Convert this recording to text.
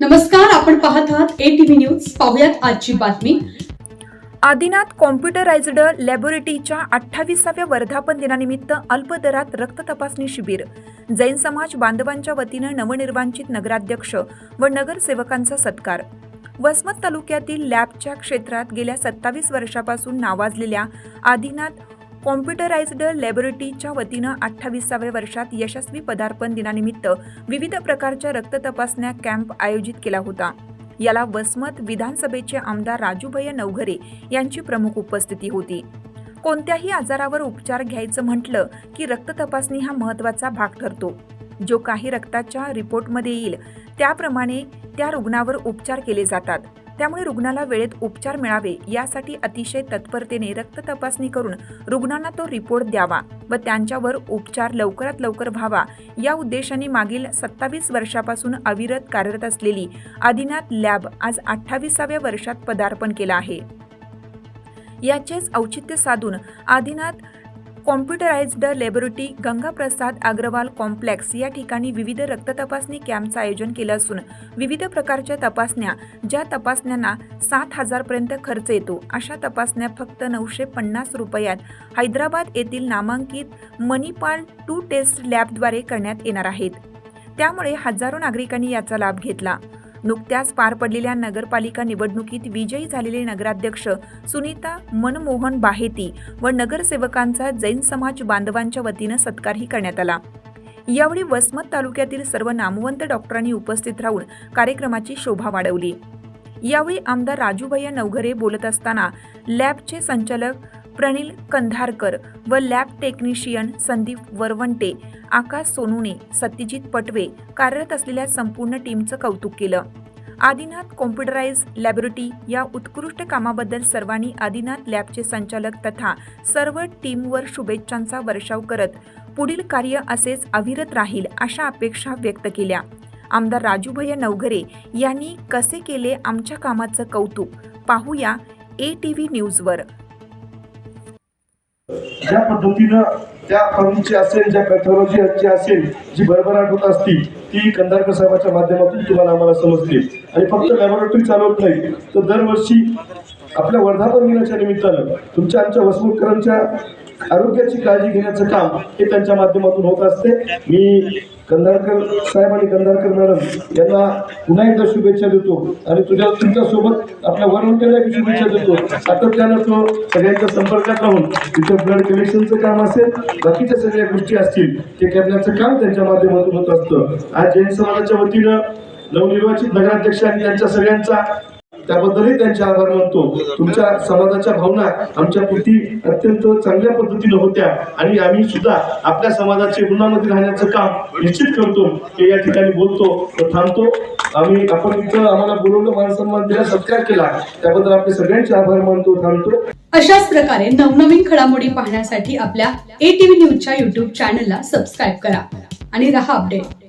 नमस्कार आपण पाहत आहात ए टीव्ही न्यूज पाहुयात आजची बातमी. आदिनाथ कॉम्प्युटराइज्ड लॅबोरेटरीच्या अठ्ठावीसाव्या वर्धापन दिनानिमित्त अल्पदरात रक्त तपासणी शिबिर. जैन समाज बांधवांच्या वतीनं नवनिर्वांचित नगराध्यक्ष व नगरसेवकांचा सत्कार. वसमत तालुक्यातील लॅबच्या क्षेत्रात गेल्या सत्तावीस वर्षापासून नावाजलेल्या आदिनाथ कॉम्प्युटराइज्ड लॅबोरेटरीच्या वतीनं अठ्ठावीसाव्या वर्षात यशस्वी पदार्पण दिनानिमित्त विविध प्रकारच्या रक्त तपासण्या कॅम्प आयोजित केला होता. याला वसमत विधानसभेचे आमदार राजूभैया नवघरे यांची प्रमुख उपस्थिती होती. कोणत्याही आजारावर उपचार घ्यायचं म्हटलं की रक्त तपासणी हा महत्त्वाचा भाग ठरतो. जो काही रक्ताच्या रिपोर्टमध्ये येईल त्याप्रमाणे त्या रुग्णावर उपचार केले जातात. त्यामुळे रुग्णाला वेळेत उपचार मिळावे यासाठी अतिशय तत्परतेने रक्त तपासणी करून रुग्णांना तो रिपोर्ट द्यावा व त्यांच्यावर उपचार लवकरात लवकर व्हावा. या उद्देशाने मागील सत्तावीस वर्षापासून अविरत कार्यरत असलेली आदिनाथ लॅब आज अठ्ठावीसाव्या वर्षात पदार्पण केलं आहे. याचेच औचित्य साधून Adinath computerised laboratory Gangaprasad Agarwal complex या ठिकाणी विविध रक्त तपासणी कॅम्पचं आयोजन केलं असून विविध प्रकारच्या तपासण्या ज्या तपासण्यांना सात हजारपर्यंत खर्च येतो. अशा तपासण्या फक्त नऊशे पन्नास रुपयात हैदराबाद येथील नामांकित मणिपाल टू टेस्ट लॅबद्वारे करण्यात येणार आहेत. त्यामुळे हजारो नागरिकांनी याचा लाभ घेतला. नुकत्याच पार पडलेल्या नगरपालिका निवडणुकीत विजयी झालेले नगराध्यक्ष सुनीता मनमोहन बाहेती व नगरसेवकांचा जैन समाज बांधवांच्या वतीनं सत्कारही करण्यात आला. यावेळी वसमत तालुक्यातील सर्व नामवंत डॉक्टरांनी उपस्थित राहून कार्यक्रमाची शोभा वाढवली. यावेळी आमदार राजूभैया नवघरे बोलत असताना लॅबचे संचालक प्रणिल कंधारकर व लॅब टेक्निशियन संदीप वरवंटे आकाश सोनूने सत्यजित पटवे कार्यरत असलेल्या संपूर्ण टीमचं कौतुक केलं. आदिनाथ कॉम्प्युटराइज लॅबोरेटरी या उत्कृष्ट कामाबद्दल सर्वांनी आदिनाथ लॅबचे संचालक तथा सर्व टीमवर शुभेच्छांचा वर्षाव करत पुढील कार्य असेच अविरत राहील अशा अपेक्षा व्यक्त केल्या. आमदार राजूभैया नवघरे यांनी कसे केले आमच्या कामाचं कौतुक? पाहूया ए टी व्ही न्यूजवर. ज्या पद्धतीनं त्या फर्मची असेल ज्या पॅथॉलॉजी असेल जी भरभराट होत असती ती कंधारकर साहेबाच्या माध्यमातून तुम्हाला आम्हाला समजते. आणि फक्त लॅबोरेटरी चालवत नाही तर दरवर्षी आपल्या वर्धापन दिनाच्या निमित्तानं तुमच्या आमच्या वसमुतकरांच्या आरोग्याची काळजी घेण्याचं काम हे त्यांच्या माध्यमातून होत असते. मी कंधारकर साहेब आणि कंधारकर मॅडम यांना पुन्हा एकदा शुभेच्छा देतो आणि तुझ्या तुमच्यासोबत आपल्या वरवंटेला शुभेच्छा देतो. सातत्यानं तो सगळ्यांच्या संपर्कात राहून तिथं ब्लड कलेक्शनचं काम असेल बाकीच्या सगळ्या गोष्टी असतील ते करण्याचं काम त्यांच्या माध्यमातून होत असतं. आज जैन समाजाच्या वतीनं नवनिर्वाचित नगराध्यक्ष आणि त्यांच्या सगळ्यांचा त्याबद्दलही त्यांचे आभार मानतो. तुमच्या समाजाच्या भावना आमच्या प्रती अत्यंत चांगल्या पद्धतीने होत्या. आणि आम्ही सुद्धा आपल्या समाजाचे गुणामध्ये राहण्याचं काम निश्चित करतो. हे या ठिकाणी बोलतो थांबतो. आम्ही आपण इथं आम्हाला बोलवलं मान सन्मान दिला सत्कार केला. त्याबद्दल आपले सगळ्यांचे आभार मानतो थांबतो. अशाच प्रकारे नवनवीन घडामोडी पाहण्यासाठी आपल्या ए टीव्ही न्यूजच्या युट्यूब चॅनलला सबस्क्राईब करा. आणि रहा अपडेट